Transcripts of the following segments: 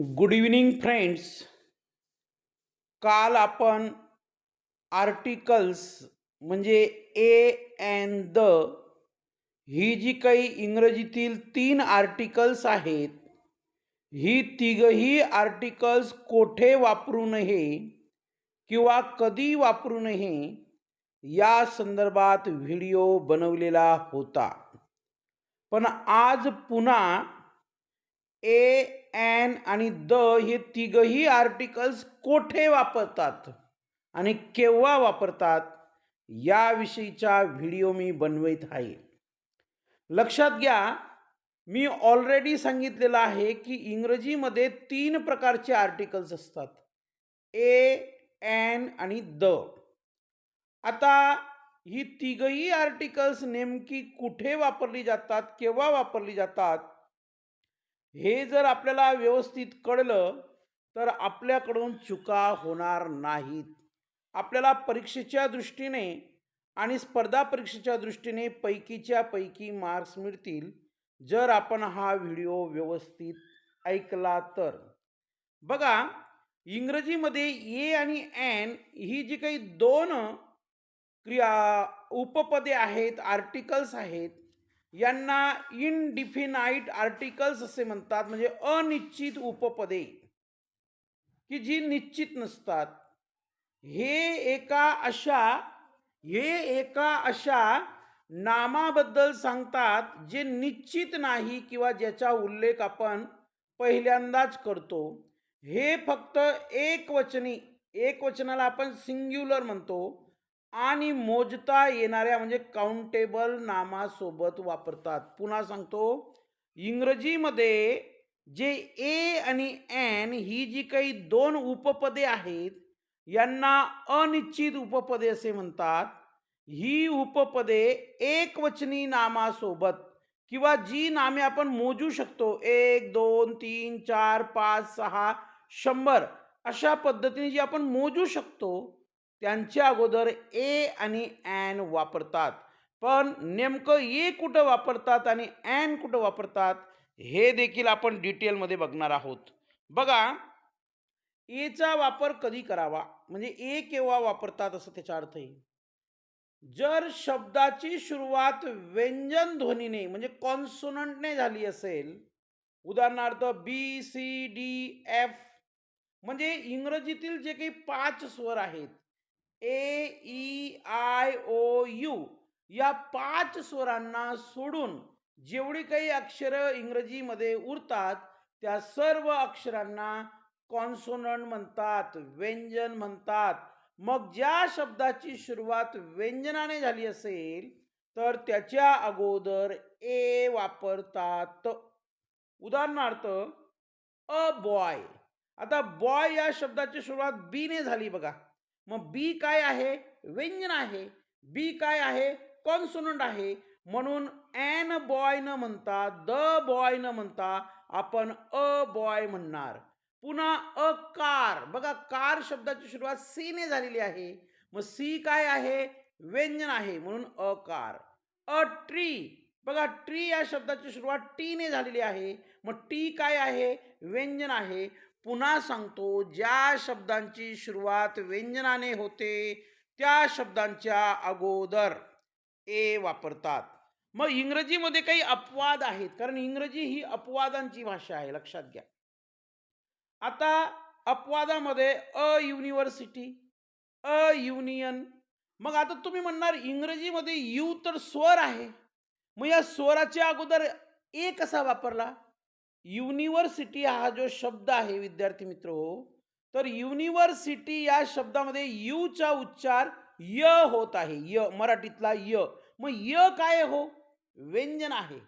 Good evening friends काल आपण articles म्हणजे ए अँड द ही जी काही इंग्रजीतील तीन आर्टिकल्स आहेत ही तिघही आर्टिकल्स कोठे वापरू नये किंवा कधी वापरू नये या संदर्भात व्हिडिओ बनवलेला होता. पण आज पुन्हा ए एन आणि द हे तिघही आर्टिकल्स कोठे वापरतात आणि केव्हा वापरतात याविषयीचा व्हिडिओ मी बनवित आहे. लक्षात घ्या मी ऑलरेडी सांगितलेलं आहे की इंग्रजीमध्ये तीन प्रकारचे आर्टिकल्स असतात. ए एन आणि द. आता ही तिघही आर्टिकल्स नेमकी कुठे वापरली जातात केव्हा वापरली जातात हे जर आपल्याला व्यवस्थित कळलं तर आपल्याकडून चुका होणार नाहीत. आपल्याला परीक्षेच्या दृष्टीने आणि स्पर्धा परीक्षेच्या दृष्टीने पैकीच्या पैकी मार्क्स मिळतील जर आपण हा व्हिडिओ व्यवस्थित ऐकला तर. बघा इंग्रजीमध्ये ए आणि एन ही जी काही दोन क्रिया उपपदे आहेत आर्टिकल्स आहेत यांना इनडिफिनाईट आर्टिकल्स असे म्हणतात म्हणजे अनिश्चित उपपदे. की जी निश्चित नसतात. हे एका अशा हे एका अशा नामाबद्दल सांगतात जे निश्चित नाही किंवा ज्याचा उल्लेख आपण पहिल्यांदाच करतो. हे फक्त एक वचनी एक वचनाला आपण सिंग्युलर म्हणतो. आणि मोजता येणाऱ्या म्हणजे काउंटेबल नामासोबत वापरतात. पुन्हा सांगतो. इंग्रजीमध्ये जे ए आणि एन ही जी काही दोन उपपदे आहेत यांना अनिश्चित उपपदे असे म्हणतात. ही उपपदे एकवचनी नामासोबत किंवा जी नामे आपण मोजू शकतो एक दोन तीन चार पाच सहा शंभर अशा पद्धतीने जी आपण मोजू शकतो त्यांच्या अगोदर ए आणि ॲन वापरतात. पण नेमकं ए कुठं वापरतात आणि ॲन कुठं वापरतात हे देखील आपण डिटेलमध्ये बघणार आहोत. बघा एचा वापर कधी करावा? म्हणजे ए केव्हा वापरतात असं त्याचा अर्थ येईल जर शब्दाची सुरुवात व्यंजन ध्वनीने म्हणजे कॉन्सोनंटने झाली असेल उदाहरणार्थ बी सी डी एफ म्हणजे इंग्रजीतील जे काही पाच स्वर आहेत A E I O U या पाच स्वरांना सोडून जेवढी काही अक्षरं इंग्रजीमध्ये उरतात त्या सर्व अक्षरांना कॉन्सोनंट म्हणतात व्यंजन म्हणतात. मग ज्या शब्दाची सुरुवात व्यंजनाने झाली असेल तर त्याच्या अगोदर ए वापरतात. उदाहरणार्थ अ बॉय. आता बॉय या शब्दाची सुरुवात बीने झाली बघा. मग बी काय आहे? व्यंजन आहे. बी काय आहे? कॉन्सोनंट आहे. म्हणून ॲन बॉय न म्हणता द बॉय न म्हणता आपण अ बॉय म्हणणार. पुन्हा अ कार. बघा कार शब्दाची सुरुवात सी ने झालेली आहे. मग सी काय आहे? व्यंजन आहे. म्हणून अ कार. A tree. बघा ट्री या शब्दाची सुरुवात टीने झालेली आहे. मग टी काय आहे? व्यंजन आहे. पुन्हा सांगतो ज्या शब्दांची सुरुवात व्यंजनाने होते त्या शब्दांच्या अगोदर ए वापरतात. मग इंग्रजीमध्ये काही अपवाद आहेत कारण इंग्रजी ही अपवादांची भाषा आहे लक्षात घ्या. आता अपवादामध्ये अ युनिव्हर्सिटी अ युनियन मग आता तुम्ही म्हणणार इंग्रजीमध्ये यू तर स्वर आहे. मग या स्वराच्या अगोदर ए कसा वापरला? युनिव्हर्सिटी हा जो शब्द आहे विद्यार्थी मित्र हो तर युनिव्हर्सिटी या शब्दामध्ये यूचा उच्चार य होत आहे. य मराठीतला य. मग य काय हो? व्यंजन आहे.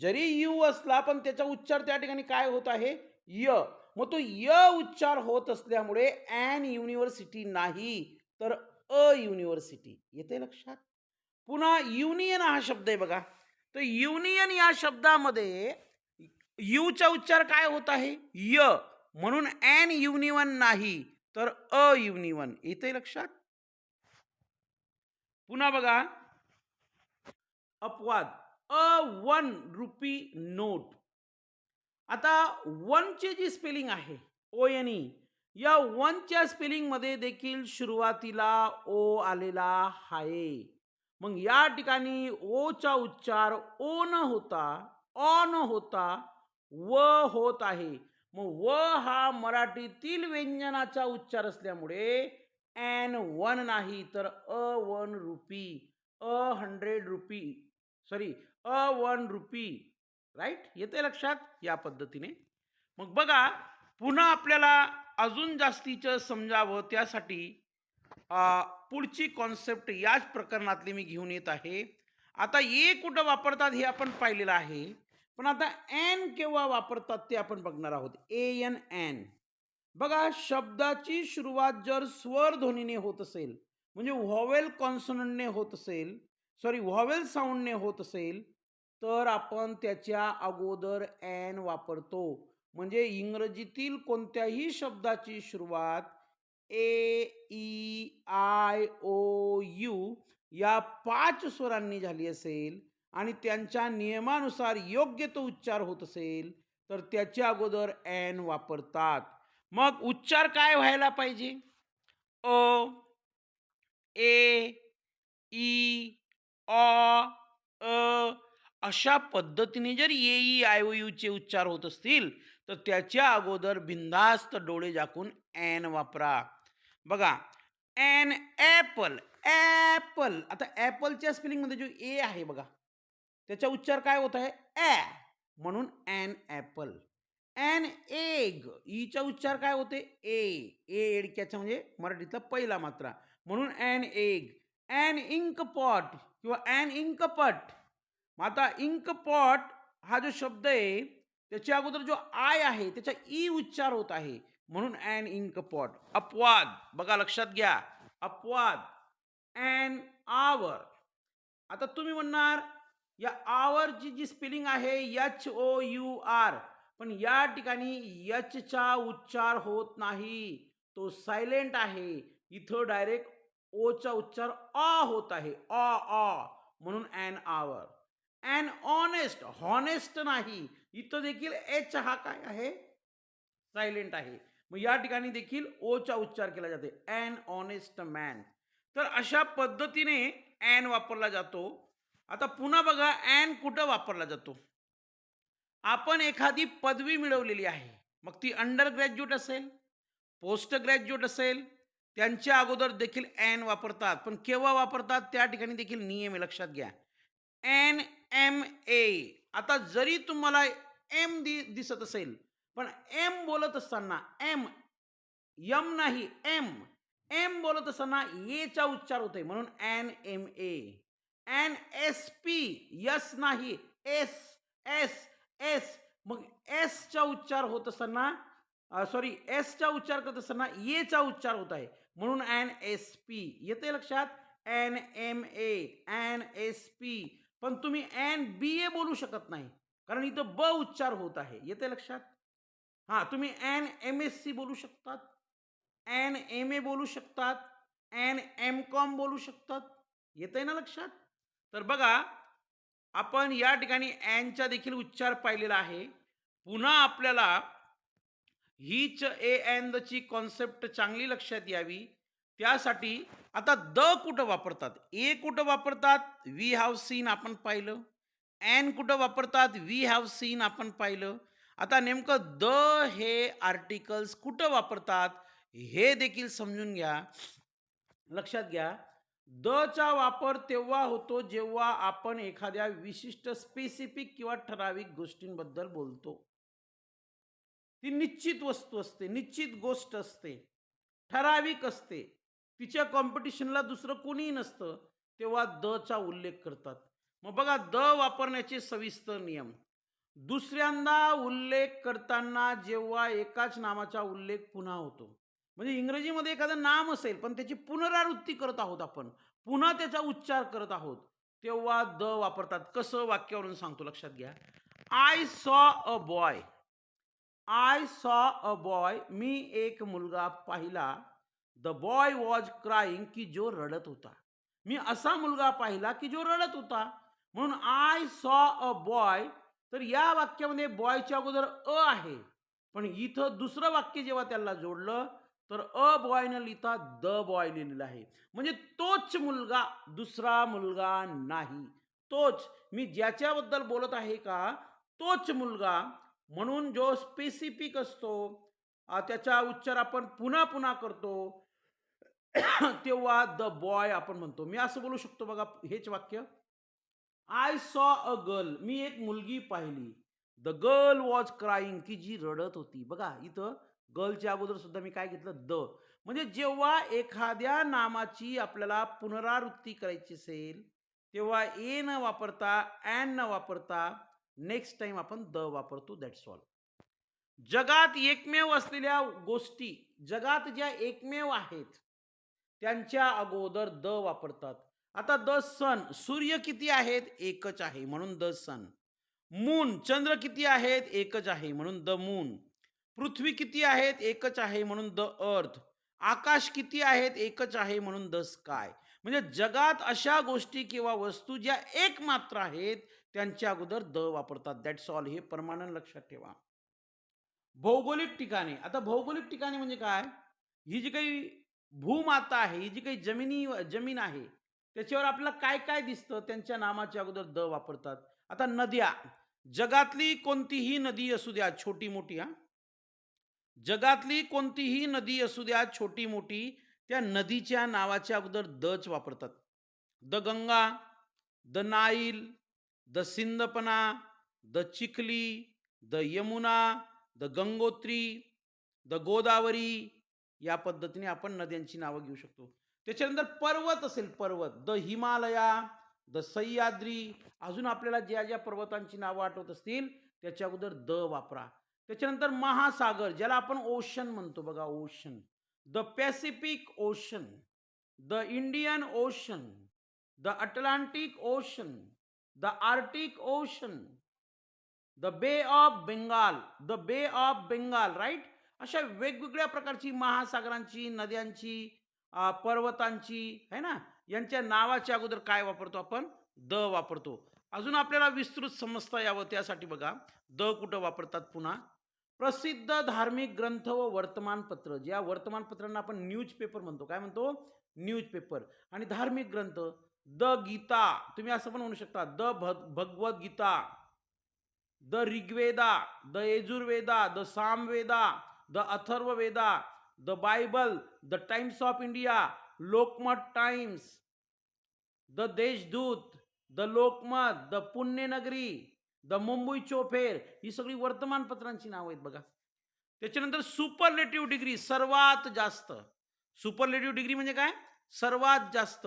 जरी यू असला पण त्याचा उच्चार त्या ठिकाणी काय होत आहे? य. मग तो य उच्चार होत असल्यामुळे ॲन युनिव्हर्सिटी नाही तर अ युनिव्हर्सिटी येते लक्षात? पुन्हा युनियन हा शब्द आहे बघा. तर युनियन या शब्दामध्ये यूचा उच्चार काय होत आहे? य. म्हणून एन युनिवन नाही तर अ युनिवन येते लक्षात? पुन्हा बघा. अपवाद. A one rupee note. आता वनचे जी स्पेलिंग आहे ओ एन ई या वनच्या स्पेलिंगमध्ये देखील सुरुवातीला ओ आलेला आहे. मग या ठिकाणी ओचा उच्चार ओ न होता ऑ न होता व होत आहे. मग व हा मराठीतील व्यंजनाचा उच्चार असल्यामुळे एन वन नाही तर a one rupee a hundred rupee sorry a one rupee right? येते लक्षात? या पद्धतीने. मग बघा पुन्हा आपल्याला अजून जास्तीचं समजावं त्यासाठी पुढची कॉन्सेप्ट याच प्रकरणातली मी घेऊन येत आहे. आता ये कुठं वापरतात हे आपण पाहिलेलं आहे. पण आता एन केव्हा वापरतात ते आपण बघणार आहोत. A an an. बघा शब्दाची सुरुवात जर स्वर ध्वनीने होत असेल म्हणजे व्हॉवेल कॉन्सनंटने होत असेल सॉरी व्हॉवेल साऊंडने होत असेल तर आपण त्याच्या अगोदर एन वापरतो. म्हणजे इंग्रजीतील कोणत्याही शब्दाची सुरुवात A E I O U या पाच स्वरांनी झाली असेल. आणि त्यांच्या नियमानुसार योग्य तो उच्चार होत असेल तर त्याच्या अगोदर एन वापरतात. मग उच्चार काय व्हायला पाहिजे? अ ए ई अ अ अशा पद्धतीने जर ए ई आय ओ यूचे उच्चार होत असतील तर त्याच्या अगोदर बिंदास्त डोळे झाकून ॲन वापरा. बघा एन ॲपल ॲपल. आता ॲपलच्या स्पेलिंगमध्ये जो ए आहे बघा त्याचा उच्चार काय होत आहे? ॲ म्हणून ॲन ॲपल ॲन एग ईचा उच्चार काय होते? ए. ए एडक्याचा म्हणजे मराठीतला पहिला मात्रा. म्हणून an egg an ink pot किंवा ॲन इंकपट मग आता इंक पॉट हा जो शब्द आहे त्याच्या अगोदर जो आय आहे त्याचा ई उच्चार होत आहे. म्हणून ॲन इंक पॉट अपवाद. बघा लक्षात घ्या. अपवाद. ॲन आवर आता तुम्ही म्हणणार या आवरची जी स्पेलिंग आहे एच ओ यू आर पण या ठिकाणी यचचा उच्चार होत नाही. तो सायलेंट आहे. इथं डायरेक्ट ओचा उच्चार अ होत आहे. अ अ. म्हणून an hour an honest honest नाही. इथं देखील एच हा काय आहे? सायलेंट आहे. मग या ठिकाणी देखील ओचा उच्चार केला जाते ॲन ऑनेस्ट मॅन तर अशा पद्धतीने ॲन वापरला जातो. आता पुन्हा बघा ॲन कुठं वापरला जातो? आपण एखादी पदवी मिळवलेली आहे मग ती अंडर ग्रॅज्युएट असेल पोस्ट ग्रॅज्युएट असेल त्यांच्या अगोदर देखील ॲन वापरतात पण केव्हा वापरतात त्या ठिकाणी देखील नियम आहे लक्षात घ्या. एन एम ए आता जरी तुम्हाला एम दि दिसत असेल पण एम बोलत असताना एम यम नाही एम एम बोलत असताना एचा उच्चार होतोय म्हणून N M A N S P yes नाही एस एस एस. मग एसचा उच्चार होत असताना सॉरी एसचा उच्चार करत असताना एचा उच्चार होत आहे. म्हणून एन एस पी. येते लक्षात? N M A N S P. पण तुम्ही एन बी ए बोलू शकत नाही. कारण इथं ब उच्चार होत आहे. येते लक्षात? हां तुम्ही एन एम एस सी बोलू शकतात. एन एम ए बोलू शकतात. एन एम कॉम बोलू शकतात. येतंय ना लक्षात? तर बघा आपण या ठिकाणी ॲनचा देखील उच्चार पाहिलेला आहे. पुन्हा आपल्याला हीच ए अँड कॉन्सेप्ट चांगली लक्षात यावी. त्यासाठी आता द कुठं वापरतात? ए कुठं वापरतात? वी हॅव सीन आपण पाहिलं. एन कुठं वापरतात? वी हॅव सीन आपण पाहिलं. आता नेमकं द हे आर्टिकल्स कुठं वापरतात? हे देखील समजून घ्या. लक्षात घ्या. द चा वापर तेव्हा होतो जेव्हा आपण एखाद्या विशिष्ट स्पेसिफिक किंवा ठराविक गोष्टींबद्दल बोलतो. ती निश्चित वस्तू असते निश्चित गोष्ट असते ठराविक असते. तिच्या कॉम्पिटिशनला दुसरं कोणीही नसतं तेव्हा द चा उल्लेख करतात. मग बघा द वापरण्याचे सविस्तर नियम. दुसऱ्यांदा उल्लेख करताना जेव्हा एकाच नामाचा उल्लेख पुन्हा होतो म्हणजे इंग्रजीमध्ये एखादं नाम असेल पण त्याची पुनरावृत्ती करत आहोत आपण. पुन्हा त्याचा उच्चार करत आहोत. तेव्हा द वापरतात. कसं वाक्यावरून सांगतो लक्षात घ्या. I saw a boy I saw a boy मी एक मुलगा पाहिला. द बॉय वॉज क्राईंग की जो रडत होता. मी असा मुलगा पाहिला की जो रडत होता. म्हणून आय सॉ अ बॉय तर या वाक्यामध्ये बॉयच्या अगोदर अ आहे. पण इथं दुसरं वाक्य जेव्हा त्याला जोडलं तर अ बॉय न लिहिता द बॉय लिहिलेला आहे. म्हणजे तोच मुलगा दुसरा मुलगा नाही. तोच मी ज्याच्याबद्दल बोलत आहे का तोच मुलगा म्हणून जो स्पेसिफिक असतो त्याचा उच्चार आपण पुन्हा पुन्हा करतो तेव्हा द बॉय आपण म्हणतो. मी असं बोलू शकतो बघा हेच वाक्य. आय सॉ अ गर्ल मी एक मुलगी पाहिली. द गर्ल वॉज क्राईंग की जी रडत होती. बघा इथं गर्लच्या अगोदर सुद्धा मी काय घेतलं? द. म्हणजे जेव्हा एखाद्या नामाची आपल्याला पुनरावृत्ती करायची असेल तेव्हा ए न वापरता अँड न वापरता नेक्स्ट टाइम आपण द वापरतो दॅट्स ऑल जगात एकमेव असलेल्या गोष्टी जगात ज्या एकमेव आहेत त्यांच्या अगोदर द वापरतात. आता द सन सूर्य किती आहेत? एकच आहे म्हणून द सन. मून चंद्र किती आहेत? एकच आहे म्हणून द मून. पृथ्वी किती आहेत? एकच आहे म्हणून द अर्थ. आकाश किती आहेत? एकच आहे म्हणून द स्काय. म्हणजे जगात अशा गोष्टी किंवा वस्तू ज्या एक मात्र आहेत त्यांच्या अगोदर द वापरतात. दॅट्स ऑल हे परमानंट लक्षात ठेवा. भौगोलिक ठिकाणे. आता भौगोलिक ठिकाणे म्हणजे काय? ही जी काही भूमाता आहे ही जी काही जमिनी जमीन आहे त्याच्यावर आपल्याला काय काय दिसतं? त्यांच्या नामाच्या अगोदर द वापरतात. आता नद्या. जगातली कोणतीही नदी असू द्या छोटी मोठी हा जगातली कोणतीही नदी असू द्या छोटी मोठी त्या नदीच्या नावाच्या अगोदर दच वापरतात. The Ganga the Nile the सिंदपना the Chikhli the Yamuna the Gangotri the Godavari या पद्धतीने आपण नद्यांची नावं घेऊ शकतो. त्याच्यानंतर पर्वत असेल पर्वत द हिमालया द सह्याद्री. अजून आपल्याला ज्या ज्या पर्वतांची नावं आठवत असतील त्याच्या अगोदर द वापरा. त्याच्यानंतर महासागर ज्याला आपण ओशन म्हणतो बघा ocean the Pacific ocean the Indian ocean the Atlantic ocean the Arctic ocean the Bay of Bengal the Bay of Bengal right अशा वेगवेगळ्या प्रकारची महासागरांची नद्यांची पर्वतांची है ना? यांच्या नावाच्या अगोदर काय वापरतो आपण? द वापरतो. अजून आपल्याला विस्तृत समजता यावं त्यासाठी बघा. द कुठं वापरतात पुन्हा? प्रसिद्ध धार्मिक ग्रंथ व वर्तमानपत्र ज्या वर्तमानपत्रांना आपण न्यूज पेपर म्हणतो. काय म्हणतो? न्यूज पेपर आणि धार्मिक ग्रंथ द गीता. तुम्ही असं पण म्हणू शकता. द भग Bhagavad Gita the Rigveda the Yajurveda the Samaveda the Atharvaveda the Bible the Times of India Lokmat Times the Deshdoot the Lokmat the Punyanagari the Mumbai Chaupher ही सगळी वर्तमानपत्रांची नावं आहेत बघा. त्याच्यानंतर सुपरलेटिव्ह डिग्री सर्वात जास्त. सुपरलेटिव्ह डिग्री म्हणजे काय? सर्वात जास्त.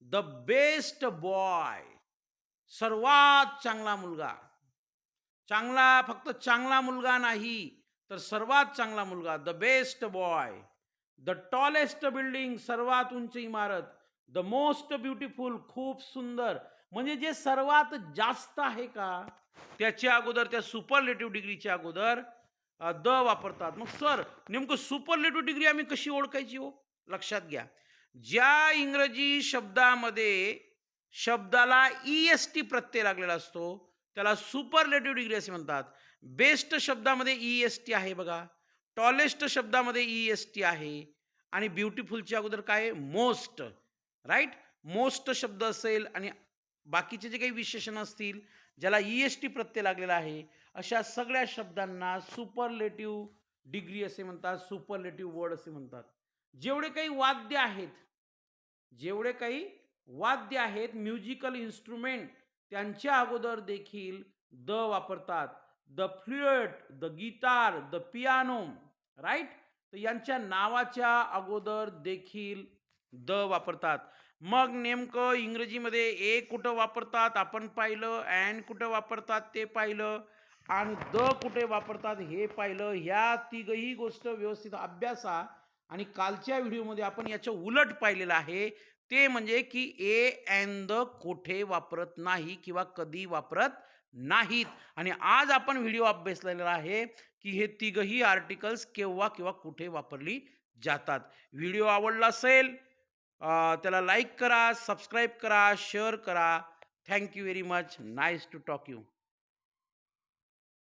द बेस्ट बॉय सर्वात चांगला मुलगा. चांगला फक्त चांगला मुलगा नाही तर सर्वात चांगला मुलगा. The best boy the tallest building सर्वात उंच इमारत. द मोस्ट ब्युटिफुल खूप सुंदर. म्हणजे जे सर्वात जास्त आहे का? त्याच्या अगोदर त्या सुपरलेटिव्ह डिग्रीच्या अगोदर द वापरतात. मग सर नेमकं सुपरलेटिव्ह डिग्री आम्ही कशी ओळखायची हो? लक्षात घ्या. ज्या इंग्रजी शब्दामध्ये शब्दाला ई एस टी प्रत्यय लागलेला असतो त्याला सुपरलेटिव्ह डिग्री असे म्हणतात. बेस्ट शब्दामध्ये ई एस टी आहे बघा. टॉलेस्ट शब्दामध्ये ई एस टी आहे. आणि ब्युटिफुलच्या अगोदर काय आहे? मोस्ट राईट मोस्ट शब्द असेल आणि बाकीचे जे काही विशेषण असतील ज्याला ई एस टी प्रत्यय लागलेला आहे अशा सगळ्या शब्दांना सुपरलेटिव्ह डिग्री असे म्हणतात सुपरलेटिव्ह वर्ड असे म्हणतात. जेवढे काही वाद्य आहेत जेवढे काही वाद्य आहेत म्युझिकल इन्स्ट्रुमेंट त्यांच्या अगोदर देखील द वापरतात. The flute the guitar the piano right तर यांच्या नावाच्या अगोदर देखील द वापरतात. मग नेमकं इंग्रजीमध्ये ए कुठं वापरतात आपण पाहिलं अँड कुठं वापरतात ते पाहिलं आणि द कुठे वापरतात हे पाहिलं ह्या तिघही गोष्ट व्यवस्थित अभ्यासा आणि कालच्या व्हिडिओमध्ये आपण याचं उलट पाहिलेलं आहे. ते म्हणजे की ए अँड द कुठे वापरत नाही किंवा कधी वापरत नाहीत. आणि आज आपण व्हिडिओ अभ्यासलेला आहे की हे तिघही आर्टिकल्स केव्हा किंवा कुठे वापरली जातात. व्हिडिओ आवडला असेल त्याला लाईक करा सबस्क्राईब करा शेअर करा. Thank you very much. Nice to talk you.